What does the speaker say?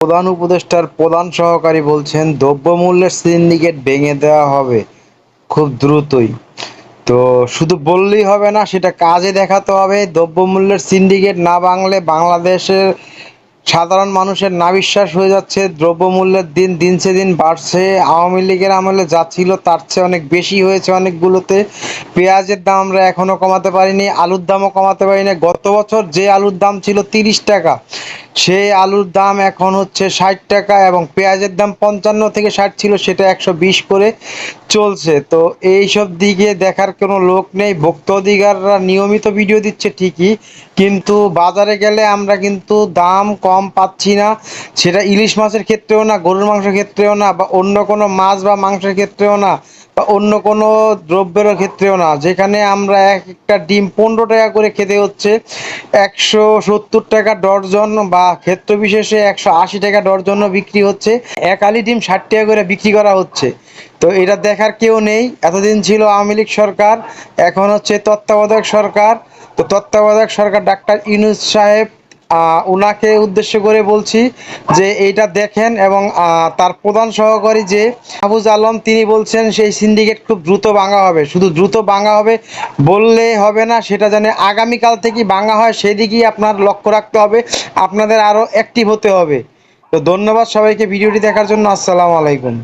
প্রধান উপদেষ্টার প্রধান সহকারী বলছেন, দ্রব্যমূল্যের সিন্ডিকেট ভেঙে দেওয়া হবে খুব দ্রুতই। তো শুধু বললেই হবে না, সেটা কাজে দেখাতে হবে। দ্রব্যমূল্যের সিন্ডিকেট না ভাঙলে বাংলাদেশের সাধারণ মানুষের নাবিশ্বাস হয়ে যাচ্ছে, দ্রব্যমূল্যের দিন দিনছে দিন বাড়ছে, আওয়ামী লীগের আমলে যা ছিল তার চেয়ে অনেক বেশি হয়েছে অনেকগুলোতে। পেঁয়াজের দাম আমরা এখনও কমাতে পারিনি, আলুর দামও কমাতে পারিনি। গত বছর যে আলুর দাম ছিল তিরিশ টাকা সেই আলুর দাম এখন হচ্ছে ষাট টাকা এবং পেঁয়াজের দাম পঞ্চান্ন থেকে ষাট ছিল, সেটা একশো বিশ করে চলছে। তো এইসব দিকে দেখার কোনো লোক নেই, ভোক্ত অধিকাররা নিয়মিত ভিডিও দিচ্ছে ঠিকই কিন্তু বাজারে গেলে আমরা কিন্তু দাম কম পাচ্ছি না। সেটা ইলিশ মাছের ক্ষেত্রেও না, গরুর মাংসের ক্ষেত্রেও না, বা অন্য কোনো মাছ বা মাংসের ক্ষেত্রেও না, বা অন্য কোনো দ্রব্যের ক্ষেত্রেও না। যেখানে আমরা এক একটা ডিম পনেরো টাকা করে খেতে হচ্ছে, একশো সত্তর টাকা ডর্জন বা ক্ষেত্র বিশেষে একশো আশি টাকা ডর্জনও বিক্রি হচ্ছে, এক আলি ডিম ষাট টাকা করে বিক্রি করা হচ্ছে। তো এটা দেখার কেউ নেই। এতদিন ছিল আওয়ামী লীগ সরকার, এখন হচ্ছে তত্ত্বাবধায়ক সরকার। তো তত্ত্বাবধায়ক সরকার ডাক্তার ইউনুস সাহেব উনাকে উদ্দেশ্য করে বলছি যে এইটা দেখেন এবং তার প্রধান সহকারী যে আবুজ আলম, তিনি বলছেন সেই সিন্ডিকেট খুব দ্রুত ভাঙা হবে। শুধু দ্রুত ভাঙা হবে বললে হবে না, সেটা যেন আগামীকাল থেকেই ভাঙা হয়, সেদিকেই আপনার লক্ষ্য রাখতে হবে, আপনাদের আরও অ্যাক্টিভ হতে হবে। তো ধন্যবাদ সবাইকে ভিডিওটি দেখার জন্য, আসসালামু আলাইকুম।